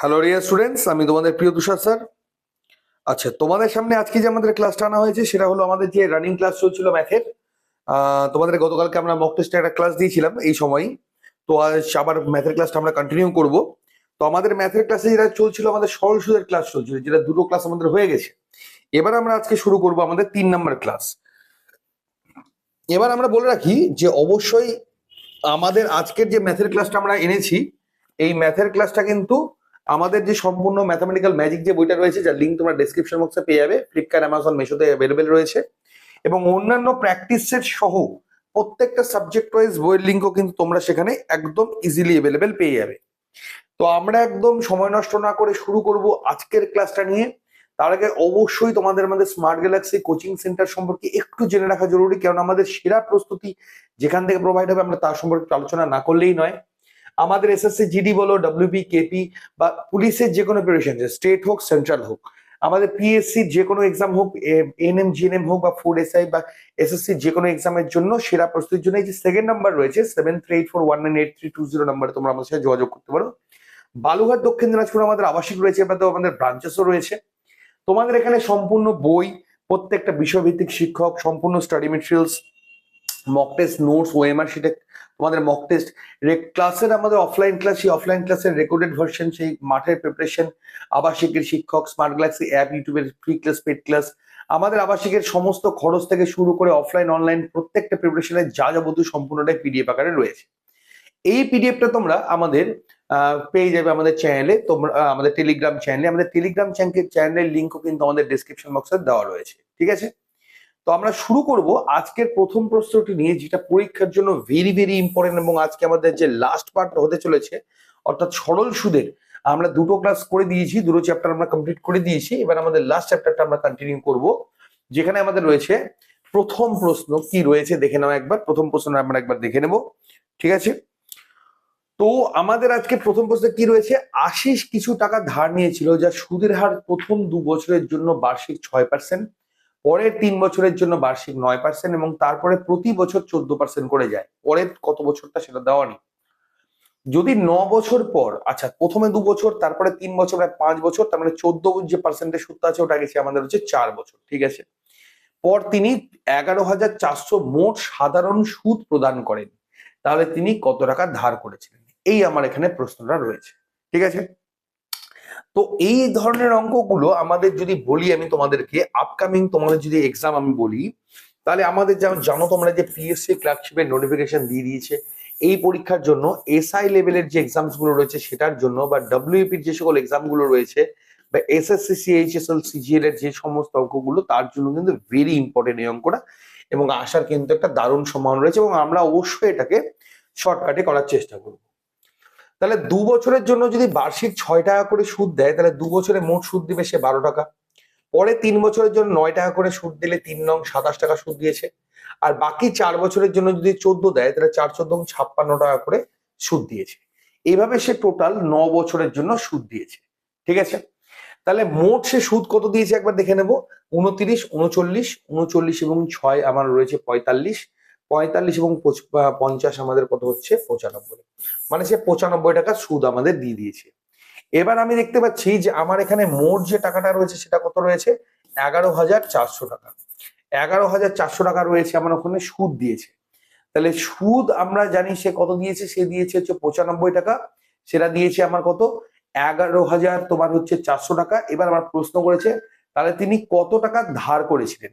Hello Riya students আমি তোমাদের প্রিয় তুষার স্যার। আচ্ছা তোমাদের সামনে আজকে যে আমাদের ক্লাসটা আনা হয়েছে, সেটা হলো আমাদের যে রানিং ক্লাস চলছিল ম্যাথের তোমাদের গতকালকে আমরা মক টেস্টে একটা ক্লাস দিয়েছিলাম এই সময়ই তো আজ আবার ম্যাথের ক্লাসটা আমরা কন্টিনিউ করব। তো আমাদের ম্যাথের ক্লাসে যেটা চলছিল, আমাদের সরল সুদের ক্লাস চলছিল, যেটা দুটো ক্লাস আমাদের হয়ে গেছে। এবার আমরা আজকে শুরু করব আমাদের তিন নম্বর ক্লাস এবার আমরা বলে রাখি যে অবশ্যই আমাদের আজকের যে ম্যাথের ক্লাসটা আমরা এনেছি, এই ম্যাথের ক্লাসটা কিন্তু আমাদের যে সম্পূর্ণ ম্যাথামেটিক্যাল ম্যাজিক যে বইটা রয়েছে, যার লিঙ্ক তোমরা ডেসক্রিপশন বক্সে পেয়ে যাবে ফ্লিপকার্ট অ্যামাজন মেশোতে অ্যাভেলেবেল রয়েছে। এবং অন্যান্য প্র্যাকটিস সহ প্রত্যেকটা সাবজেক্ট ওয়াইজ বইয়ের লিঙ্কও কিন্তু তোমরা সেখানে একদম ইজিলি অ্যাভেলেবেল পেয়ে যাবে। তো আমরা একদম সময় নষ্ট না করে শুরু করব আজকের ক্লাসটা নিয়ে। তার আগে অবশ্যই তোমাদের আমাদের স্মার্ট গ্যালাক্সি কোচিং সেন্টার সম্পর্কে একটু জেনে রাখা জরুরি কারণ আমাদের সেরা প্রস্তুতি যেখান থেকে প্রোভাইড হবে আমরা তার সম্পর্কে আলোচনা না করলেই নয়। আমাদের এসএসসি জিডি বলো ডব্লিউপি কেপি বা পুলিশের যে কোনো প্রিপারেশন স্টেট হোক সেন্ট্রাল হোক, আমাদের পিএসসি যে কোনো এক্সাম হোক এনএম জিএনএম হোক বা ফুড এসআই বা এসএসসি যে কোনো এক্সামের জন্য সেরা প্রস্তুতির জন্য এই যে সেকেন্ড নাম্বার রয়েছে seven three eight four one nine eight three two zero নাম্বারে তোমরা আমাদের সাথে যোগাযোগ করতে পারো। বালুঘাট দক্ষিণ দিনাজপুর আমাদের আবাসিক রয়েছে বা তো আমাদের ব্রাঞ্চেসও রয়েছে। তোমাদের এখানে সম্পূর্ণ বই, প্রত্যেকটা বিষয়ভিত্তিক শিক্ষক, সম্পূর্ণ study materials mock test notes OMR শিটে তোমাদের মক টেস্ট ক্লাসের আমাদের অফলাইন ক্লাস সেই অফলাইন ক্লাসের রেকর্ডেড ভার্সন সেই মাঠের প্রিপারেশন আবাসিকের শিক্ষক স্মার্ট গ্যালাক্সি অ্যাপ ইউটিউবের ফ্রি ক্লাস পেড ক্লাস আমাদের আবাসিকের সমস্ত খরচ থেকে শুরু করে অফলাইন অনলাইন প্রত্যেকটা প্রিপারেশনের যা যাবতীয় সম্পূর্ণটাই পিডিএফ আকারে রয়েছে। এই পিডিএফটা তোমরা আমাদের পেয়ে যাবে আমাদের চ্যানেলে তোমরা আমাদের টেলিগ্রাম চ্যানেলে আমাদের টেলিগ্রাম চ্যানেলের লিঙ্কও কিন্তু আমাদের ডিসক্রিপশন বক্সে দেওয়া রয়েছে। ঠিক আছে? তো আমরা শুরু করব আজকের প্রথম প্রশ্নটি নিয়ে, যেটা পরীক্ষার জন্য ভেরি ভেরি ইম্পর্টেন্ট এবং আজকে আমাদের যে লাস্ট পার্ট হতে চলেছে, অর্থাৎ সরল সুদের, আমরা দুটো ক্লাস করে দিয়েছি, দুটো চ্যাপ্টার আমরা কমপ্লিট করে দিয়েছি, এবার আমাদের লাস্ট চ্যাপ্টারটা আমরা কন্টিনিউ করব, যেখানে আমাদের রয়েছে প্রথম প্রশ্ন কি রয়েছে দেখে নাও একবার, প্রথম প্রশ্ন আমরা একবার দেখে নেব, ঠিক আছে? তো আমাদের আজকে প্রথম প্রশ্ন কি রয়েছে, আশিস কিছু টাকা ধার নিয়েছিল যা সুদের হার প্রথম দু বছরের জন্য বার্ষিক ছয় পার্সেন্ট পরের তিন বছরের জন্য বার্ষিক নয় পার্সেন্ট এবং তারপরে প্রতি বছর চোদ্দ পার্সেন্ট করে যায়। পরের কত বছরটা সেটা দেওয়া নেই। যদি ন বছর পর আচ্ছা প্রথমে দু বছর, তারপরে তিন বছর মানে পাঁচ বছর, তার মানে চোদ্দ যে পার্সেন্টের সুদ আছে, ওটা গেছে আমাদের হচ্ছে চার বছর, ঠিক আছে? পর তিনি এগারো হাজার চারশো মোট সাধারণ সুদ প্রদান করেন। তাহলে তিনি কত টাকা ধার করেছিলেন? এই আমার এখানে প্রশ্নটা রয়েছে, ঠিক আছে? তো এই ধরনের অঙ্কগুলো আমাদের যদি বলি আমি তোমাদেরকে আপকামিং তোমাদের যদি এক্সাম আমি বলি, তাহলে আমাদের যেমন জানো তোমরা যে পিএসসি ক্লার্কশিপের নোটিফিকেশন দিয়ে দিয়েছে, এই পরীক্ষার জন্য এসআই লেভেলের যে এক্সামসগুলো রয়েছে সেটার জন্য বা ডব্লিউপির যে সকল এক্সামগুলো রয়েছে বা এসএসসি সিএইচএসএল সিজিএল এর যে সমস্ত অঙ্কগুলো, তার জন্য কিন্তু ভেরি ইম্পর্টেন্ট এই অঙ্কটা এবং আসার কিন্তু একটা দারুণ সম্ভাবনা রয়েছে এবং আমরা অবশ্যই এটাকে শর্টকাটে করার চেষ্টা করব। তাহলে দু বছরের জন্য যদি বার্ষিক ছয় টাকা করে সুদ দেয়, তাহলে দু বছরে মোট সুদ দিবে সে বারো টাকা। পরে তিন বছরের জন্য নয় টাকা করে সুদ দিলে তিন নং সাতাশ টাকা সুদ দিয়েছে। আর বাকি চার বছরের জন্য যদি চোদ্দ দেয়, তাহলে চার চোদ্দ ছাপ্পান্ন টাকা করে সুদ দিয়েছে। এইভাবে সে টোটাল ন বছরের জন্য সুদ দিয়েছে। ঠিক আছে? তাহলে মোট সে সুদ কত দিয়েছে একবার দেখে নেব। উনত্রিশ, উনচল্লিশ উনচল্লিশ এবং ছয় আমার রয়েছে পঁয়তাল্লিশ। পঁয়তাল্লিশ এবং পঞ্চাশ আমাদের কত হচ্ছে? পঁচানব্বই। মানে সে পঁচানব্বই টাকা সুদ আমাদের দিয়ে দিয়েছে। এবার আমি দেখতে পাচ্ছি যে আমার এখানে মোট যে টাকাটা রয়েছে সেটা কত রয়েছে? এগারো হাজার চারশো টাকা। এগারো হাজার চারশো টাকা রয়েছে আমার ওখানে সুদ দিয়েছে। তাহলে সুদ আমরা জানি সে কত দিয়েছে? সে দিয়েছে হচ্ছে পঁচানব্বই টাকা। সেটা দিয়েছে আমার কত? এগারো হাজার তোমার হচ্ছে চারশো টাকা। এবার আমার প্রশ্ন করেছে, তাহলে তিনি কত টাকা ধার করেছিলেন?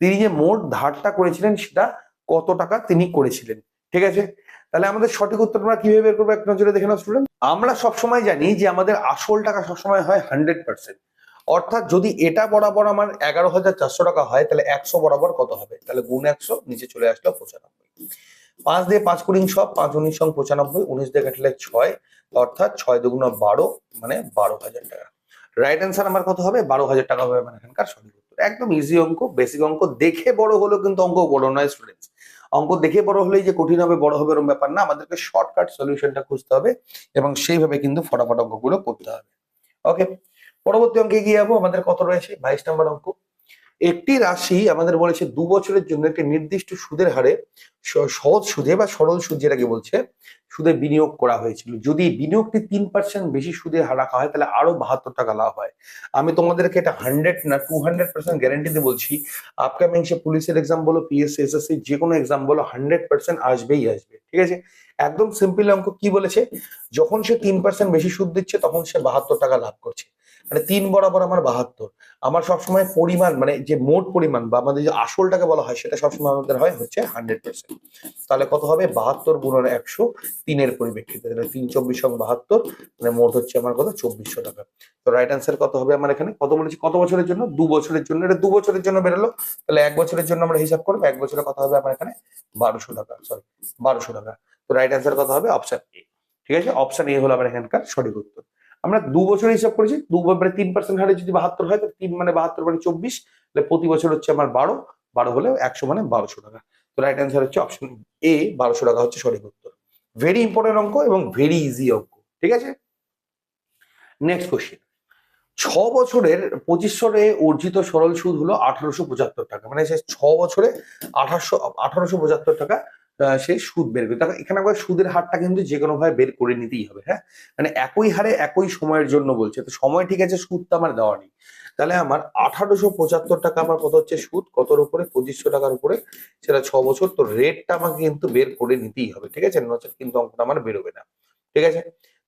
তিনি যে মোট ধারটা করেছিলেন সেটা কত টাকা তিনি করেছিলেন। ঠিক আছে? তাহলে আমাদের সঠিক উত্তর আমরা কীভাবে বের করব এক নজরে দেখে নাও স্টুডেন্ট আমরা সবসময় জানি যে আমাদের আসল টাকা সবসময় হয় হান্ড্রেড পার্সেন্ট অর্থাৎ যদি এটা বরাবর আমার এগারো হাজার চারশো টাকা হয়, তাহলে একশো বরাবর কত হবে? তাহলে গুণ একশো, নিচে চলে আসলো পঁচানব্বই। পাঁচ দিয়ে পাঁচ কুড়ি সব, পাঁচ উনিশ সং পঁচানব্বই, উনিশ দিয়ে কাটলে ছয়, অর্থাৎ ছয় দুগুণ বারো মানে বারো হাজার টাকা। রাইট অ্যান্সার আমার কত হবে? বারো হাজার টাকা হবে মানে এখানকার সঠিক উত্তর। একদম ইজি অঙ্ক বেসিক অঙ্ক, দেখে বড় হলেও কিন্তু অঙ্ক বড় নয় স্টুডেন্টস অঙ্ক দেখে বড় হলেই যে কঠিন হবে, বড় হবে এরকম ব্যাপার না। আমাদেরকে শর্টকাট সলিউশনটা খুঁজতে হবে এবং সেইভাবে কিন্তু ফটাফট অঙ্কগুলো করতে হবে। ওকে পরবর্তী অঙ্কে গিয়ে যাব। আমাদের কত রয়েছে? বাইশ নম্বর অঙ্ক। একটি রাশি আমাদের বলেছে, দু বছরের জন্য একটি নির্দিষ্ট সুদের হারে সহজ সুদে বা সরল সুদ যেটাকে বলছে সুদে বিনিয়োগ করা হয়েছিল। যদি বিনিয়োগটি তিন পার্সেন্ট বেশি সুদে রাখা হয়, তাহলে আরও বাহাত্তর টাকা লাভ হয়। আমি তোমাদেরকে এটা হান্ড্রেড না টু হান্ড্রেড পার্সেন্ট গ্যারেন্টিতে বলছি। আপকামিং সে পুলিশের এক্সাম বলো পিএসসি এসএসসি যে কোনো এক্সাম বলো হান্ড্রেড পার্সেন্ট আসবেই আসবে, ঠিক আছে? একদম সিম্পল অঙ্ক কি বলেছে? যখন সে তিন পার্সেন্ট বেশি সুদ দিচ্ছে, তখন সে বাহাত্তর টাকা লাভ করছে। মানে তিন বরাবর আমার বাহাত্তর। আমার সবসময় পরিমাণ মানে যে মোট পরিমাণ বা আমাদের যে আসলটাকে বলা হয়, সেটা সবসময় আমাদের হয় হচ্ছে হান্ড্রেড পার্সেন্ট তাহলে কত হবে? বাহাত্তর গুণন একশো তিনের পরিপ্রেক্ষিতে, তাহলে তিন, চব্বিশ বাহাত্তর মানে মোট হচ্ছে আমার কথা চব্বিশশো টাকা। তো রাইট অ্যান্সার কত হবে আমার এখানে? কত বলেছি? কত বছরের জন্য? দু বছরের জন্য। এটা দু বছরের জন্য বেরোলো। তাহলে এক বছরের জন্য আমরা হিসাব করব। এক বছরে কত হবে আমার এখানে? বারোশো টাকা সরি বারোশো টাকা। তো রাইট অ্যান্সার কত হবে? অপশন এ ঠিক আছে? অপশন এ হলো আমার এখানকার সঠিক উত্তর। আমরা দু বছরে হিসাব করেছি। দু মানে তিন পার্সেন্ট হারে যদি বাহাত্তর হয়, তাহলে তিন মানে বাহাত্তর মানে চব্বিশ, তাহলে প্রতি বছর হচ্ছে আমার বারো। বারো হলে একশো মানে বারোশো টাকা। তো রাইট অ্যান্সার হচ্ছে অপশন এ বারোশো টাকা হচ্ছে সঠিক উত্তর। ভেরি ইম্পর্টেন্ট অঙ্ক এবং ভেরি ইজি অঙ্ক, ঠিক আছে? নেক্সট কোশ্চেন ছ বছরের পঁচিশশোরে অর্জিত সরল সুদ হলো আঠারোশো পঁচাত্তর টাকা। মানে সে ছ বছরে আঠারোশো আঠারোশো পঁচাত্তর টাকা সে সুদ বের করে। দেখো, এখানে আবার সুদের হারটা কিন্তু যে কোনো ভাবে বের করে নিতেই হবে হ্যাঁ? মানে একই হারে একই সময়ের জন্য বলছে। তো সময় ঠিক আছে, সুদটা আমার দেওয়া নেই। তাহলে আমার আঠারোশো পঁচাত্তর টাকা আমার কত হচ্ছে সুদ? কতর উপরে? পঁচিশশো টাকার উপরে? সেটা ছ বছর তো রেটটা আমাকে কিন্তু বের করে নিতেই হবে, ঠিক আছে? নচেত কিন্তু অঙ্কটা আমার বেরোবে না, ঠিক আছে?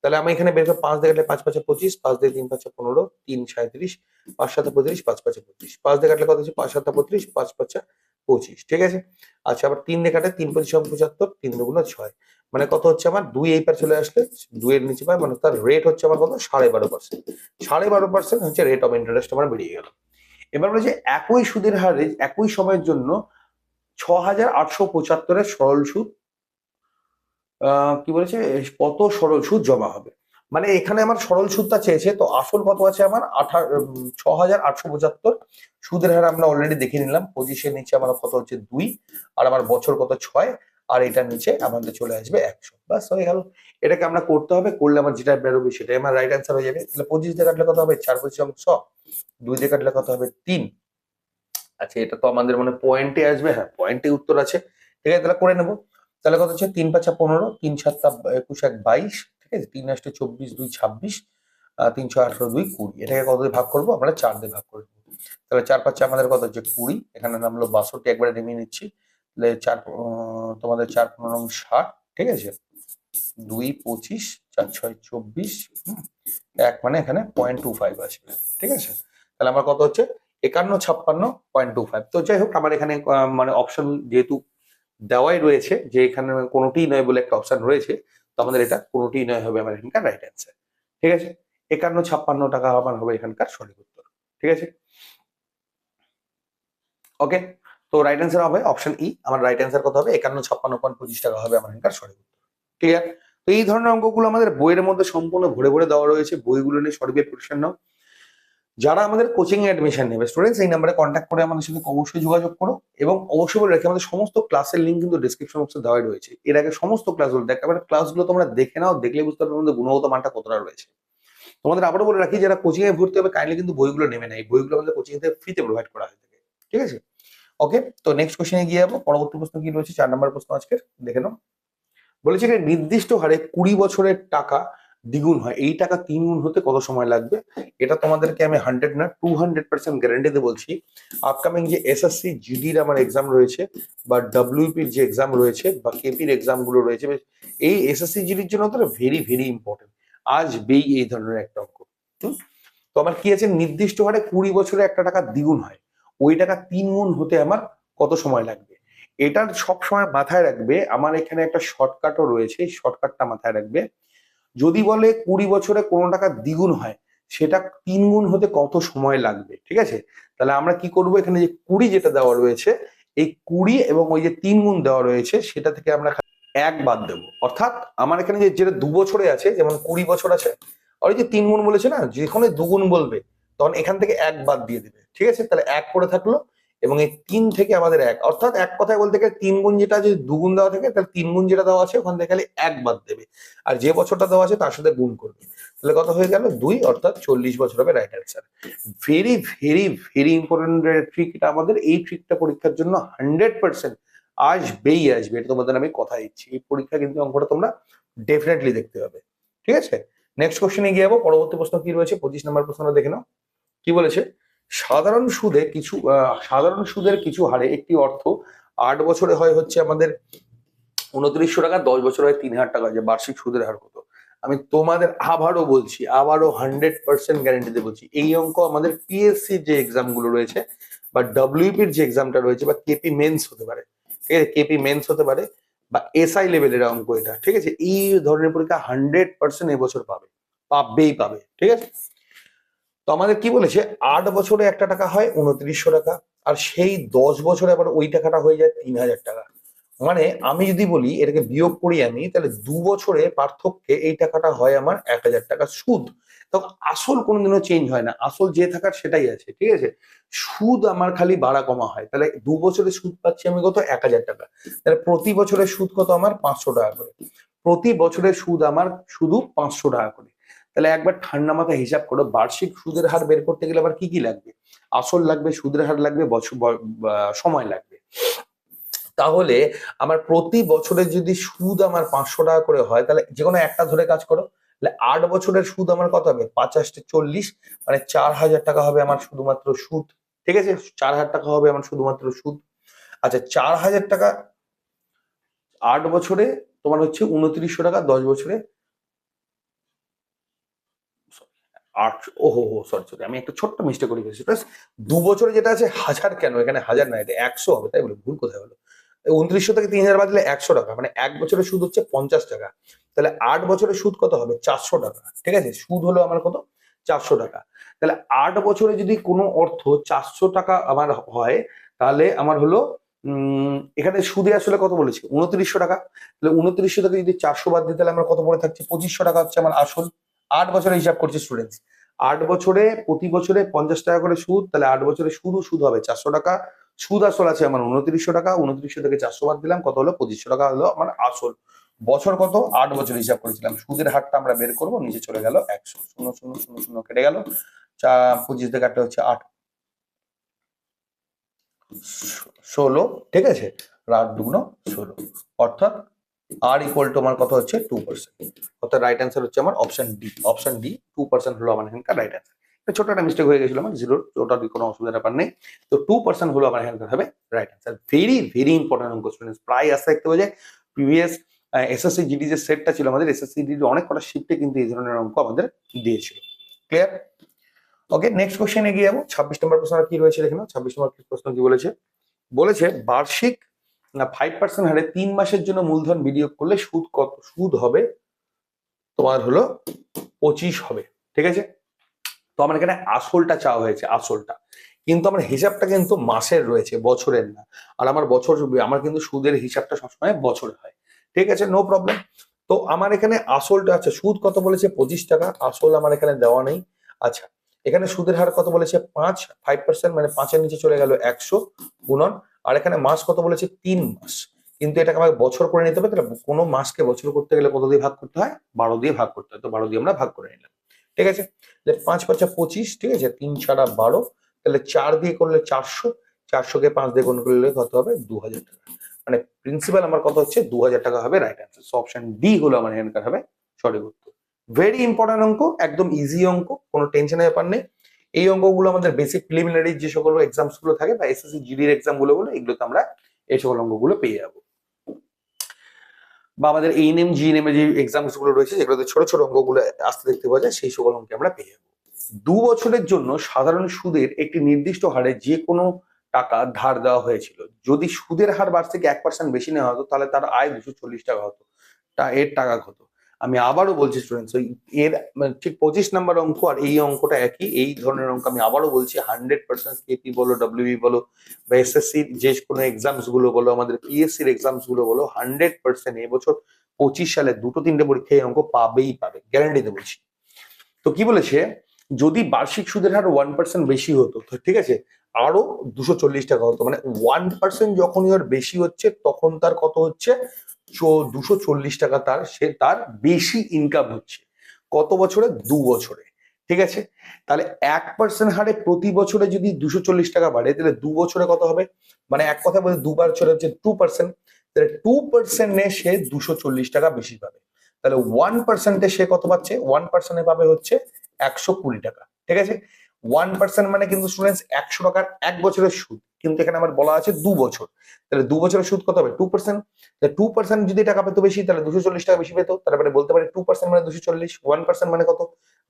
তাহলে আমি এখানে বের করব পাঁচ দিয়ে পাঁচ পাঁচে পঁচিশ, পাঁচ দিয়ে তিন পাঁচে পনেরো, তিন সাঁত্রিশ পাঁচ সাথে পঁয়ত্রিশ, পাঁচ পাঁচে পঁচিশ। পাঁচ দিয়ে কত হচ্ছে? পাঁচ সাথে পঁয়ত্রিশ, পাঁচ পাঁচা পঁচিশ, ঠিক আছে? আচ্ছা আবার তিন দিয়ে তিন পঁচিশ পঁচাত্তর, তিন দুগুণ ছয়। মানে কত হচ্ছে আমার? দুই এই পার চলে আসলে দুইয়ের নিচে পায় মানে তার রেট হচ্ছে আমার কত? সাড়ে বারো পার্সেন্ট সাড়ে বারো পার্সেন্ট হচ্ছে রেট অফ ইন্টারেস্ট আমার বেরিয়ে গেল। এবার বলে যে একই সুদের হারে, একই সময়ের জন্য ছ হাজার আটশো পঁচাত্তরের সরল সুদ কি বলেছে? কত সরল সুদ জমা হবে? মানে এখানে আমার সরল সুদটা চেয়েছে, তো আসল কত আছে আমার? আঠার ছ হাজার আটশো পঁচাত্তর। সুদের হার আমরা অলরেডি দেখে নিলাম। পঁচিশের নিচে আমার কত হচ্ছে? দুই। আর আমার বছর কত? ছয়। আর এটার নিচে আমাদের চলে আসবে একশো। বাস হয়ে গেল। এটাকে আমরা করতে হবে করলে আমার যেটা বেরোবে সেটাই আমার রাইট অ্যান্সার হয়ে যাবে। তাহলে পঁচিশ দিয়ে কাটলে কত হবে? চার পঁচিশ অংশ দুই দিয়ে কাটলে কত হবে? তিন। আচ্ছা এটা তো আমাদের মানে পয়েন্টে আসবে হ্যাঁ পয়েন্টে উত্তর আছে। ঠিক আছে তাহলে করে নেব। তাহলে কত হচ্ছে? তিন পাঁচা পনেরো তিন সাতটা একুশ এক বাইশ। ঠিক আছে তিন আষ্টে চব্বিশ দুই ছাব্বিশ আহ, তিন ছয় আঠারো দুই কুড়ি। এটাকে কত ভাগ করব? আমরা চার দিয়ে ভাগ করব তাহলে চার পাঁচে আমাদের কত হচ্ছে? কুড়ি। এখানে নামলো বাষট্টি একবারে নেমে নিচ্ছি। তাহলে চার তোমাদের চার পনেরো ষাট ঠিক আছে? দুই পঁচিশ, চার ছয় চব্বিশ এক মানে এখানে পয়েন্ট টু ফাইভ আসবে, ঠিক আছে? তাহলে আমার কত হচ্ছে? একান্ন ছাপ্পান্ন পয়েন্ট টু ফাইভ তো যাই হোক, আমার এখানে মানে অপশন যেহেতু দেওয়াই রয়েছে, যে এখানে কোনোটিই নয় বলে একটা অপশন রয়েছে, তো আমাদের এটা কোনোটিই নয় হবে আমার এখানকার রাইট অ্যান্সার ঠিক আছে? একান্ন ছাপ্পান্ন টাকা আমার হবে এখানকার সঠিক উত্তর, ঠিক আছে? ওকে তো রাইট অ্যান্সার হবে অপশন ই আমার রাইট অ্যান্সার কত হবে? একান্ন, ছাপ্পান্ন পয়েন্ট পঁচিশ টাকা হবে আমার এখানকার সঠিক ক্লিয়ার তো এই ধরনের অঙ্কগুলো আমাদের বইয়ের মধ্যে সম্পূর্ণ ভরে ভরে দেওয়া রয়েছে, বইগুলো নিয়ে সঠিক প্রিপারেশন নাও। যারা আমাদের কোচিং এ অ্যাডমিশন নেবে স্টুডেন্টস এই নাম্বারে কন্ট্যাক্ট করে আমাদের সাথে অবশ্যই যোগাযোগ করো এবং অবশ্যই বলে রাখি আমাদের সমস্ত ক্লাসের লিঙ্ক কিন্তু ডিসক্রিপশন বক্সে দেওয়াই রয়েছে। এর আগে সমস্ত ক্লাসগুলো দেখ, এবার ক্লাসগুলো তোমরা দেখে নাও, দেখলে বুঝতে পারবে আমাদের গুণগত মানটা কতটা রয়েছে। তোমাদের আবারও বলে রাখি, যারা কোচিং এ ভর্তি হবে কাইন্ডলি কিন্তু বইগুলো নেবে না। এই বইগুলো আমাদের কোচিং ফ্রিতে প্রোভাইড করা হয়ে থাকে। ঠিক আছে? ওকে তো নেক্সট কোশ্চেনে গিয়ে যাব। পরবর্তী প্রশ্ন কি রয়েছে? চার নম্বর প্রশ্ন আজকের, দেখে নাও। বলেছে যে নির্দিষ্ট হারে কুড়ি বছরের টাকা দ্বিগুণ হয়। এই টাকা তিন গুণ হতে কত সময় লাগবে? এটা তোমাদেরকে আমি হান্ড্রেড না টু হান্ড্রেড পার্সেন্ট গ্যারান্টিতে বলছি। আপকামিং যে এসএসসি জিডির আমার এক্সাম রয়েছে, বা ডাব্লিউপির যে এক্সাম রয়েছে, বা কেপির এক্সামগুলো রয়েছে এই এসএসসি জিডির জন্য তো ভেরি ভেরি ইম্পর্টেন্ট আজ বেই এই ধরনের একটা অঙ্ক? তো আমার কি আছে? নির্দিষ্ট হারে কুড়ি বছরে একটা টাকা দ্বিগুণ হয়। ওই টাকা তিন গুণ হতে আমার কত সময় লাগবে? এটার সব সময় মাথায় রাখবে। আমার এখানে একটা শর্টকাটও রয়েছে শর্টকাটটা মাথায় রাখবে। যদি বলে কুড়ি বছরে কোনো টাকা দ্বিগুণ হয়, সেটা তিন গুণ হতে কত সময় লাগবে? ঠিক আছে? তাহলে আমরা কি করব? এখানে যে কুড়ি যেটা দেওয়া রয়েছে, এই কুড়ি এবং ওই যে তিন গুণ দেওয়া রয়েছে, সেটা থেকে আমরা এক বাদ দেবো। অর্থাৎ আমার এখানে যে, যেটা দু বছরে আছে, যেমন কুড়ি বছর আছে, আর ওই যে তিন গুণ বলেছে না, যেখানে দুগুণ বলবে, তখন এখান থেকে এক বাদ দিয়ে দেবে। ঠিক আছে? তাহলে এক করে থাকল এবং এই তিন থেকে আমাদের এক। অর্থাৎ এক কথায় বলতে গেলে তিন গুণ যেটা যদি দুগুণ দেওয়া থাকে, তাহলে তিন গুণ যেটা দেওয়া আছে, ওখান থেকে খালি এক বাদ দেবে। আর যে বছরটা দেওয়া আছে, তার সাথে গুণ করবে। তাহলে কত হয়ে গেল? দুই, অর্থাৎ চল্লিশ বছর হবে right answer very very very important trick এটা আমাদের। এই ট্রিকটা পরীক্ষার জন্য হান্ড্রেড পার্সেন্ট আসবেই আসবে। এটা তোমাদের আমি কথা দিচ্ছি। এই পরীক্ষা কিন্তু অঙ্কটা তোমরা ডেফিনেটলি দেখতে হবে ঠিক আছে? নেক্সট কোশ্চেনে গিয়ে যাব। পরবর্তী প্রশ্ন কি রয়েছে? পঁচিশ নম্বর প্রশ্নটা দেখে নাও। কি বলেছে? সাধারণ সুদে কিছু সাধারণ সুদের কিছু হারে একটি অর্থ আট বছরে হয় হচ্ছে আমাদের উনত্রিশশো টাকা, দশ বছরে হয় তিন হাজার টাকা, যে বার্ষিক সুদের হার কত? আমি তোমাদের আবারও বলছি, আবারও হান্ড্রেড পার্সেন্ট গ্যারেন্টিতে বলছি, এই অঙ্ক আমাদের পিএসসি যে এক্সামগুলো রয়েছে বা ডব্লিউপির যে এক্সামটা রয়েছে বা কেপি মেন্স হতে পারে, ঠিক আছে? কেপি মেন্স হতে পারে বা এসআই লেভেলের অঙ্ক এটা, ঠিক আছে? এই ধরনের পরীক্ষা হান্ড্রেড পার্সেন্ট এবছর পাবে, পাবেই পাবে, ঠিক আছে? তো আমাদের কি বলেছে? আট বছরে একটা টাকা হয়, উনত্রিশশো টাকা। আর সেই দশ বছরে আবার ওই টাকাটা হয়ে যায় তিন হাজার টাকা। মানে আমি যদি বলি, এটাকে বিয়োগ করি আমি, তাহলে দু বছরে পার্থক্যে এই টাকাটা হয় আমার এক হাজার টাকা সুদ। তখন আসল কোনোদিনও চেঞ্জ হয় না। আসল যে থাকার সেটাই আছে, ঠিক আছে? সুদ আমার খালি বাড়া কমা হয়। তাহলে দু বছরে সুদ পাচ্ছি আমি কত? এক হাজার টাকা। তাহলে প্রতি বছরের সুদ কত আমার? পাঁচশো টাকা করে। প্রতি বছরের সুদ আমার শুধু পাঁচশো টাকা করে। তাহলে একবার ঠান্ডা মাথায় হিসাব করো, বার্ষিক সুদের হার বের করতে গেলে আবার কি কি লাগবে? আসল লাগবে, সুদের হার লাগবে, বছর সময় লাগবে। তাহলে আমার প্রতি বছরে যদি সুদ আমার পাঁচশো টাকা করে হয়, তাহলে যে কোনো একটা ধরে কাজ করো, তাহলে আট বছরের সুদ আমার কত হবে? পাঁচাশটি চল্লিশ মানে চার হাজার টাকা হবে আমার শুধুমাত্র সুদ। ঠিক আছে? চার হাজার টাকা হবে আমার শুধুমাত্র সুদ। আচ্ছা চার হাজার টাকা আট বছরে তোমার হচ্ছে উনত্রিশশো টাকা, দশ বছরে আট ও হো সরি সরি আমি একটা ছোট্ট মিস্টেক করে প্লাস দু বছরে যেটা আছে, হাজার কেন? এখানে হাজার না, এটা একশো হবে, তাই বলে? ভুল কোথায় হলো? উনত্রিশশো থেকে তিন হাজার বাদ দিলে একশো টাকা মানে এক বছরের সুদ হচ্ছে পঞ্চাশ টাকা। তাহলে আট বছরের সুদ কত হবে? চারশো টাকা। ঠিক আছে? সুদ হলো আমার কত? চারশো টাকা। তাহলে আট বছরে যদি কোনো অর্থ চারশো টাকা আমার হয়, তাহলে আমার হলো এখানে সুদে আসলে কত বলেছি? উনত্রিশশো টাকা। তাহলে উনত্রিশশো থেকে যদি চারশো বাদ দিই, তাহলে আমার কত পড়ে থাকছে? পঁচিশশো টাকা হচ্ছে আমার আসল। আট বছরে হিসাব করছে স্টুডেন্টস আট বছরে প্রতি বছরে পঞ্চাশ টাকা করে সুদ, তাহলে আট বছরে শুধু সুদ হবে চারশো টাকা। সুদ আসল আছে আমার উনত্রিশশো টাকা, উনত্রিশশো থেকে চারশো বাদ দিলাম, কত হলো? পঁচিশশো টাকা হলো আমার আসল। বছর কত? আট বছর হিসাব করেছিলাম। সুদের হারটা আমরা বের করব, নিচে চলে গেল একশো। শূন্য শূন্য শূন্য শূন্য কেটে গেল। পঁচিশ থেকে আটটা হচ্ছে আট। ষোলো, ঠিক আছে? রাত দুগুণ ষোলো। অর্থাৎ আর ইকুয়াল টু আমার কত হচ্ছে? টু পার্সেন্ট অর্থাৎ রাইট অ্যান্সার হচ্ছে আমার option D option D two percent হলো আমার এখানকার রাইট অ্যান্সার ছোট একটা মিস্টেক হয়ে গেছিল আমার জিরোর ওটা কোনো অসুবিধার ব্যাপার নেই। তো টু পার্সেন্ট হলো আমার এখানকার হবে right answer very very important অঙ্ক স্টুডেন্টস প্রায় আসতে দেখতে পাওয়া যায় প্রিভিয়াস এসএসসি জিডি যে সেটটা ছিল আমাদের এসএসসি জিডি অনেক কটা শিফটে কিন্তু এই ধরনের অঙ্ক আমাদের দিয়েছিল। ক্লিয়ার ওকে নেক্সট কোশ্চেনে গিয়ে যাব। ছাব্বিশ নম্বর প্রশ্ন কি রয়েছে দেখে নাও ছাব্বিশ নম্বর প্রশ্ন কি বলেছে? বলেছে বার্ষিক ফাইভ পার্সেন্ট হারে তিন মাসের জন্য মূলধন বিনিয়োগ করলে সুদ কত, সুদ হবে? তোমার হলো পঁচিশ হবে, ঠিক আছে? তো আমার এখানে আসলটা চাওয়া হয়েছে, আসলটা। কিন্তু আমার হিসাবটা কিন্তু মাসের রয়েছে, বছরের না। আর আমার বছর, আমার কিন্তু সুদের হিসাবটা সবসময় বছরে হয়, ঠিক আছে? নো প্রবলেম তো আমার এখানে আসলটা আছে, সুদ কত বলেছে? পঁচিশ টাকা, আসল আমার এখানে দেওয়া নেই। আচ্ছা এখানে সুদের হার কত বলেছে? পাঁচ ফাইভ পার্সেন্ট মানে পাঁচের নিচে চলে গেল একশো গুণন আর এখানে মাস কত বলেছে? তিন মাস। কিন্তু এটাকে আমাকে বছর করে নিতে হবে, তাহলে কোনো মাসকে বছর করতে গেলে কত দিয়ে ভাগ করতে হয়? বারো দিয়ে ভাগ করতে হয়। তো বারো দিয়ে আমরা ভাগ করে নিলাম। ঠিক আছে? পাঁচ পাঁচা পঁচিশ, ঠিক আছে? তিন ছাড়া বারো, তাহলে চার দিয়ে করলে চারশো, চারশোকে পাঁচ দিয়ে গুণ করলে কত হবে? দু হাজার টাকা। মানে প্রিন্সিপাল আমার কত হচ্ছে? দু হাজার টাকা হবে right answer so option D হলো আমার এখানকার হবে, সঠিক উত্তর। ভেরি ইম্পর্টেন্ট অঙ্ক, একদম ইজি অঙ্ক, কোনো টেনশনের ব্যাপার নেই। এই অঙ্কগুলো আমাদের বেসিক প্রিলিমিনারি যে সকল এক্সামসগুলো থাকে বা এসএসসি জিডির এক্সামগুলো বলে, এগুলোতে আমরা এই সকল অঙ্কগুলো পেয়ে যাব। বা আমাদের এইএনএম জিএনএম এর যে এক্সামসগুলো রয়েছে, যেগুলোতে ছোট ছোট অঙ্কগুলো আসতে দেখতে পাওয়া যায়, সেই সকল অঙ্কে আমরা পেয়ে যাব। দু বছরের জন্য সাধারণ সুদের একটি নির্দিষ্ট হারে যে কোনো টাকা ধার দেওয়া হয়েছিল। যদি সুদের হার বার্ষিক এক পার্সেন্ট বেশি নেওয়া হতো, তাহলে তার আয় দুশো চল্লিশ টাকা হতো। তা এর টাকা কত? আমি আবারও বলছি স্টুডেন্টস ওই এর মানে ঠিক পঁচিশ নাম্বার অঙ্ক আর এই অঙ্কটা একই, এই ধরনের অঙ্ক আমি আবারও বলছি হান্ড্রেড পার্সেন্ট কেপি বলো ডব্লিউবি বলো, বা এসএসসি যে কোনো এক্সামসগুলো বলো, আমাদের পিএসসির এক্সামসগুলো বলো হান্ড্রেড পার্সেন্ট এবছর পঁচিশ সালে দুটো তিনটে পরীক্ষায় এই অঙ্ক পাবেই পাবে গ্যারান্টিতে বলছি। তো কি বলেছে? যদি বার্ষিক সুদের হার ওয়ান পার্সেন্ট বেশি হতো ঠিক আছে, আরও দুশো চল্লিশ টাকা হতো মানে ওয়ান পার্সেন্ট যখনই ওর বেশি হচ্ছে, তখন তার কত হচ্ছে? দুশো চল্লিশ টাকা তার, সে তার বেশি ইনকাম হচ্ছে। কত বছরে? দু বছরে। ঠিক আছে? তাহলে এক পার্সেন্ট হারে প্রতি বছরে যদি দুশো চল্লিশ টাকা বাড়ে, তাহলে দু বছরে কত হবে? মানে এক কথা বলতে দু বছরে হচ্ছে টু পার্সেন্ট তাহলে টু পার্সেন্টে সে দুশো চল্লিশ টাকা বেশি পাবে। তাহলে ওয়ান পার্সেন্টে সে কত পাচ্ছে? ওয়ান পার্সেন্টে পাবে হচ্ছে একশো কুড়ি টাকা। ঠিক আছে? ওয়ান পার্সেন্ট মানে কিন্তু স্টুডেন্টস একশো টাকার এক বছরের সুদ। কিন্তু এখানে আমার বলা আছে দু বছর। তাহলে দু বছরের সুদ কত হবে? টু পার্সেন্ট টু পার্সেন্ট যদি টাকা পেতো বেশি, তাহলে দুশো চল্লিশ টাকা বেশি পেতো। তারপরে বলতে পারে টু পার্সেন্ট মানে দুশো চল্লিশ ওয়ান পার্সেন্ট মানে কত?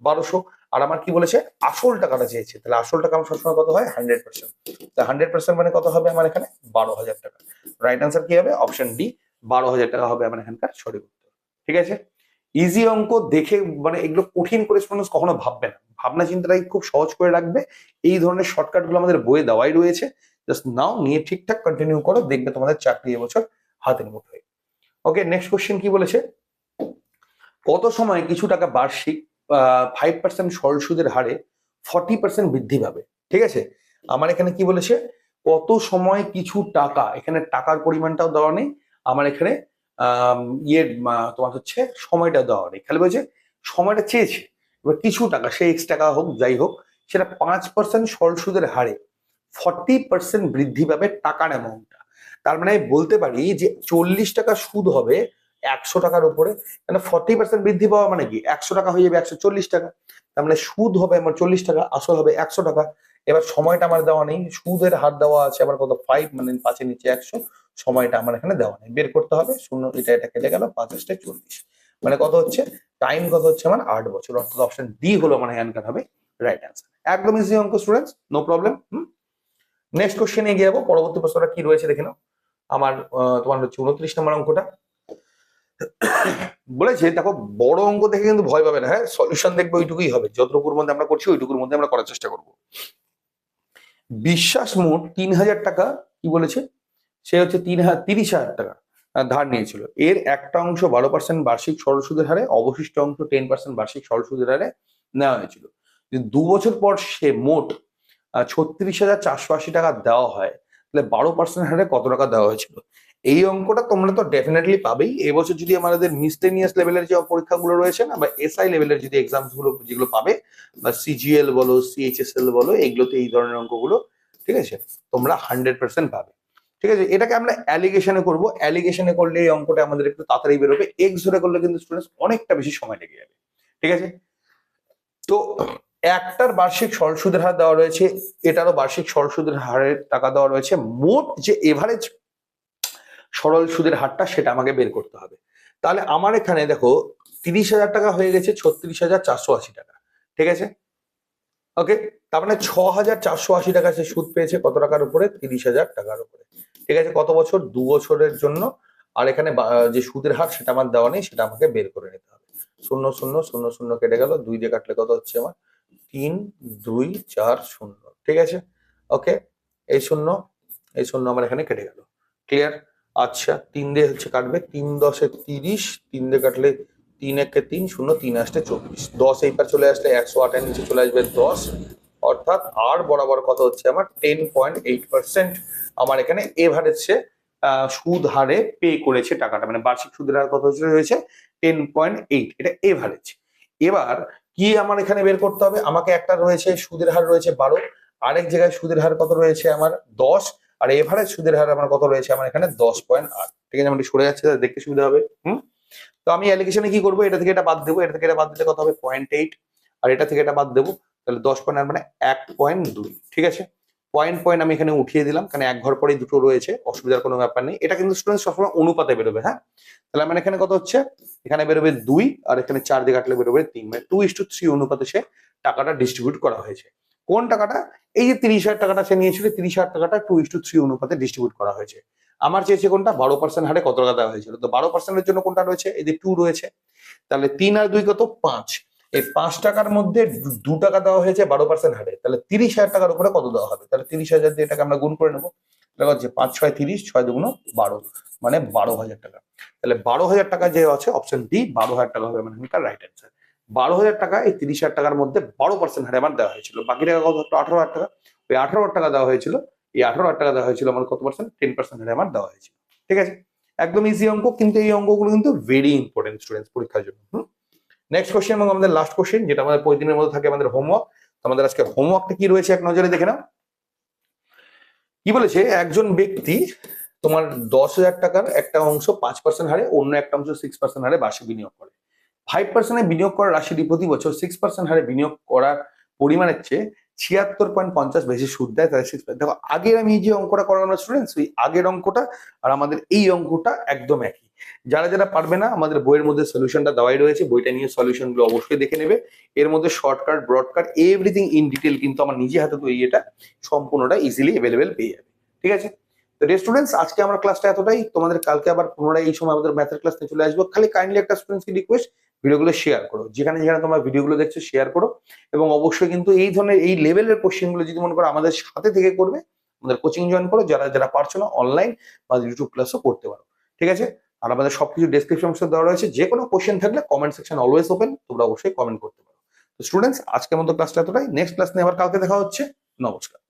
বারোশো। আর আমার কি বলেছে? আসল টাকাটা চেয়েছে। তাহলে আসল টাকা আমার সবসময় কত হয়? হান্ড্রেড পার্সেন্ট হান্ড্রেড পার্সেন্ট মানে কত হবে আমার এখানে? বারো হাজার টাকা। রাইট আনসার কি হবে? অপশন ডি বারো হাজার টাকা হবে আমার এখানকার সঠিক উত্তর। ঠিক আছে? ইজি অঙ্ক দেখে মানে এগুলো কঠিন করে স্টুডেন্টস কখনো ভাববে না। ভাবনা চিন্তাটাকে খুব সহজ করে রাখবে। এই ধরনের শর্টকাটগুলো আমাদের বইয়ে দেওয়াই রয়েছে। জাস্ট নাও নিয়ে ঠিকঠাক কন্টিনিউ করো, দেখবে তোমাদের চাকরি এবছর হাতের মুঠোয়। ওকে নেক্সট কোশ্চেন কি বলেছে? কত সময় কিছু টাকা বার্ষিক ফাইভ পার্সেন্ট সরল সুদের হারে ফর্টি পার্সেন্ট বৃদ্ধি পাবে? ঠিক আছে? আমার এখানে কি বলেছে? কত সময় কিছু টাকা, এখানে টাকার পরিমাণটাও দেওয়া নেই, আমার এখানে ইয়ের তোমার হচ্ছে সময়টা দেওয়া নেই। খালি বলছে সময়টা চেয়েছে। এবার কিছু টাকা, সে এক্স টাকা হোক, যাই হোক, সেটা পাঁচ পার্সেন্ট সরল সুদের হারে ফর্টি পার্সেন্ট বৃদ্ধি পাবে টাকার অ্যামাউন্টটা তার মানে আমি বলতে পারি যে চল্লিশ টাকা সুদ হবে একশো টাকার উপরে। মানে ফর্টি পার্সেন্ট বৃদ্ধি পাওয়া মানে কি? একশো টাকা হয়ে যাবে একশো চল্লিশ টাকা। তার মানে সুদ হবে আমার চল্লিশ টাকা, আসল হবে একশো টাকা। এবার সময়টা আমার দেওয়া নেই। সুদের হার দেওয়া আছে আমার কত? ফাইভ মানে পাঁচের নিচে একশো। সময়টা আমার এখানে দেওয়া নেই। বের করতে হবে। শূন্য, এটা এটা কেটে গেল পাঁচাশটা চল্লিশ। মানে কত হচ্ছে? টাইম কত হচ্ছে? আমার আট বছর। অর্থাৎ অপশন ডি হলো আমার অ্যান্সার হবে রাইট অ্যান্সার একদম ইজি অঙ্ক স্টুডেন্টস নো প্রবলেম হুম? নেক্সট কোশ্চেনে এগিয়ে যাব। পরবর্তী প্রশ্নটা কি রয়েছে দেখে নাও। আমার তোমার হচ্ছে উনত্রিশ নম্বর অঙ্কটা। বলেছে, দেখো, বড় অঙ্ক দেখে কিন্তু ভয় পাবে না। হ্যাঁ সলিউশন দেখবে, ওইটুকুই হবে। যতটুকুর মধ্যে আমরা করছি, ওইটুকুর মধ্যে আমরা করার চেষ্টা করব। বিশ্বাস মোট তিন হাজার টাকা, কি বলেছে? সে হচ্ছে তিন হাজার তিরিশ হাজার টাকা ধার নিয়েছিল। এর একটা অংশ বারো পার্সেন্ট বার্ষিক সরল সুদের হারে, অবশিষ্ট অংশ টেন পার্সেন্ট বার্ষিক সরল সুদের হারে নেওয়া হয়েছিল। দু বছর পর সে মোট ছত্রিশ হাজার চারশো আশি টাকা দেওয়া হয়। তাহলে বারো পার্সেন্ট হারে কত টাকা দেওয়া হয়েছিল? এই অঙ্কটা তোমরা তো ডেফিনেটলি পাবেই। এবছর যদি আমাদের মিসটেনিয়াস লেভেলের যে পরীক্ষাগুলো রয়েছে না, বা এসআই লেভেলের যদি এক্সামসগুলো যেগুলো পাবে, বা সিজিএল বলো সিএইচএসএল বলো এগুলোতে এই ধরনের অঙ্কগুলো, ঠিক আছে? তোমরা হান্ড্রেড পার্সেন্ট পাবে। ঠিক আছে? এটাকে আমরা অ্যালিগেশনে করব। অ্যালিগেশনে করলে এই অঙ্কটা আমাদের একটু তাড়াতাড়ি বেরোবে। এক্স ধরে করলে কিন্তু স্টুডেন্টস অনেকটা বেশি সময় লেগে যাবে। ঠিক আছে? তো একটার বার্ষিক সরল সুদের হার দেওয়া রয়েছে, এটারও বার্ষিক সরল সুদের হারের টাকা দেওয়া রয়েছে। মোট যে এভারেজ সরল সুদের হারটা সেটা আমাকে বের করতে হবে। তাহলে আমার এখানে দেখো, তিরিশ হাজার টাকা হয়ে গেছে, ছত্রিশ হাজার চারশো আশি টাকা। ঠিক আছে? ওকে তার মানে ছ হাজার চারশো আশি টাকা সে সুদ পেয়েছে, কত টাকার উপরে? তিরিশ হাজার টাকার উপরে। ঠিক আছে? কত বছর? দু বছরের জন্য। আর এখানে যে সুদের হার সেটা আমার দেওয়া নেই, সেটা আমাকে বের করে নিতে হবে। শূন্য শূন্য শূন্য শূন্য কেটে গেল, দুই দিয়ে কাটলে কত হচ্ছে আমার? তিন, দুই, চার, শূন্য। ঠিক আছে? ওকে? এই শূন্য এই শূন্য আমার এখানে কেটে গেল। ক্লিয়ার আচ্ছা তিন দিয়ে হচ্ছে কাটবে তিন দশে তিরিশ, তিন দিয়ে কাটলে তিন একে তিন, শূন্য, তিন আসতে চব্বিশ। দশ এই পার চলে আসলে একশো আটের নিচে চলে আসবে দশ। অর্থাৎ আর বরাবর কত হচ্ছে আমার? টেন পয়েন্ট এইট পার্সেন্ট আমার এখানে এভারেজে সুদ হারে পে করেছে টাকাটা। মানে বার্ষিক সুদের হার কত হচ্ছে রয়েছে টেন পয়েন্ট এইট এটা এভারেজ এবার কি আমার এখানে বের করতে হবে? আমাকে একটা রয়েছে সুদের হার রয়েছে বারো, আরেক জায়গায় সুদের হার কত রয়েছে আমার দশ, আর এভারেজ সুদের হার আমার কত রয়েছে আমার এখানে দশ পয়েন্ট আট। ঠিক আছে আমার সরে যাচ্ছে দেখতে সুবিধা হবে, হুম? তো আমি অ্যালিগেশনে কি করব? এটা থেকে এটা বাদ দেবো, এটা থেকে এটা বাদ দিলে কত হবে? পয়েন্ট এইট আর এটা থেকে এটা বাদ দেবো, তাহলে দশ পয়েন্ট আট মানে এক পয়েন্ট দুই, ঠিক আছে? পয়েন্ট পয়েন্ট আমি এখানে উঠিয়ে দিলাম, কারণ এক ঘর পরেই দুটো রয়েছে, অসুবিধার কোনো ব্যাপার নেই। এটা কিন্তু স্টুডেন্ট সবসময় অনুপাতে বেরোবে হ্যাঁ? তাহলে আমার এখানে কত হচ্ছে? এখানে বেরোবে দুই, আর এখানে চার দিয়ে কাটলে বেরোবে তিন। মানে টু ইস টু থ্রি অনুপাতে সে টাকাটা ডিস্ট্রিবিউট করা হয়েছে। কোন টাকাটা? এই যে তিরিশ হাজার টাকাটা সে নিয়েছিল, তিরিশ হাজার টাকাটা টু ইস টু থ্রি অনুপাতে ডিস্ট্রিবিউট করা হয়েছে। আমার চেয়েছে কোনটা? বারো পার্সেন্ট হারে কত টাকা দেওয়া হয়েছিল? তো বারো পার্সেন্টের জন্য কোনটা রয়েছে? এই যে টু রয়েছে। তাহলে তিন আর দুই কত? পাঁচ। এই পাঁচ টাকার মধ্যে দু- টাকা দেওয়া হয়েছে বারো পার্সেন্ট হারে। তাহলে তিরিশ হাজার টাকার উপরে কত দেওয়া হবে? তাহলে তিরিশ হাজার দিয়ে এটাকে আমরা গুণ করে নেব। তাহলে হচ্ছে পাঁচ ছয় তিরিশ, ছয় দুগুণ বারো মানে বারো হাজার টাকা। তাহলে বারো হাজার টাকা যে আছে অপশন ডি বারো হাজার টাকা হবে মানে এখানকার রাইট অ্যান্সার বারো হাজার টাকা, এই তিরিশ হাজার টাকার মধ্যে বারো পার্সেন্ট হারে আমার দেওয়া হয়েছিল। বাকি টাকা কত? আঠারো হাজার টাকা। ওই আঠারো হাজার টাকা দেওয়া হয়েছিল, এই আঠারো হাজার টাকা দেওয়া হয়েছিল আমার কত পার্সেন্ট টেন পার্সেন্ট হারে আমার দেওয়া হয়েছিল। ঠিক আছে? একদম ইজি অঙ্ক, কিন্তু এই অঙ্কগুলো কিন্তু ভেরি ইম্পর্টেন্ট স্টুডেন্টস পরীক্ষার জন্য। নেক্সট কোশ্চেন এবং আমাদের লাস্ট কোশ্চেন যেটা আমাদের প্রতিদিনের মধ্যে থাকে আমাদের হোমওয়ার্ক আমাদের আজকে হোমওয়ার্কটা কি রয়েছে এক নজরে দেখে নাও। কি বলেছে? একজন ব্যক্তি তোমার দশ হাজার টাকার একটা অংশ পাঁচ পার্সেন্ট হারে, অন্য একটা অংশ সিক্স পার্সেন্ট হারে বার্ষিক বিনিয়োগ করে। ফাইভ পার্সেন্টে বিনিয়োগ করার রাশিটি প্রতি বছর সিক্স পার্সেন্ট হারে বিনিয়োগ করার পরিমাণের চেয়ে ছিয়াত্তর পয়েন্ট পঞ্চাশ বেশি সুদ দেয় তাদের সিক্স দেখো, আগের আমি যে অঙ্কটা করালাম স্টুডেন্টস ওই আগের অঙ্কটা আর আমাদের এই অঙ্কটা একদম একই। যারা যারা পারবে না, আমাদের বইয়ের মধ্যে সলিউশনটা দেওয়াই রয়েছে। বইটা নিয়ে সলিউশনগুলো অবশ্যই দেখে নেবে। এর মধ্যে shortcut broadcut everything in detail কিন্তু আমার নিজে হাতে তৈরি এটা সম্পূর্ণটা ইজিলি অ্যাভেলেবেল পেয়ে যাবে। ঠিক আছে? তো স্টুডেন্টস আজকে আমরা ক্লাসটা এতটাই। তোমাদের কালকে আবার পুনরায় এই সময় আমাদের ম্যাথের ক্লাস নিয়ে চলে আসব। খালি কাইন্ডলি একটা স্টুডেন্টসকে রিকোয়েস্ট ভিডিওগুলো শেয়ার করো। যেখানে যেখানে তোমরা ভিডিওগুলো দেখছ শেয়ার করো। এবং অবশ্যই কিন্তু এই ধরনের এই লেভেলের কোশ্চেনগুলো যদি মনে করো আমাদের সাথে থেকে করবে, আমাদের কোচিং জয়েন করো। যারা যারা পারছ না অনলাইন বা ইউটিউব ক্লাসও করতে পারো। ঠিক আছে? আর আমাদের সবকিছু ডেসক্রিপশন দেওয়া রয়েছে যে কোনো কোয়েশ্চেন থাকলে কমেন্ট সেকশন অলওয়েজ ওপেন তোমরা অবশ্যই কমেন্ট করতে পারো। তো স্টুডেন্টস আজকের মতো ক্লাসটা এতটাই। নেক্সট ক্লাস নিয়ে আবার কালকে দেখা হচ্ছে। নমস্কার।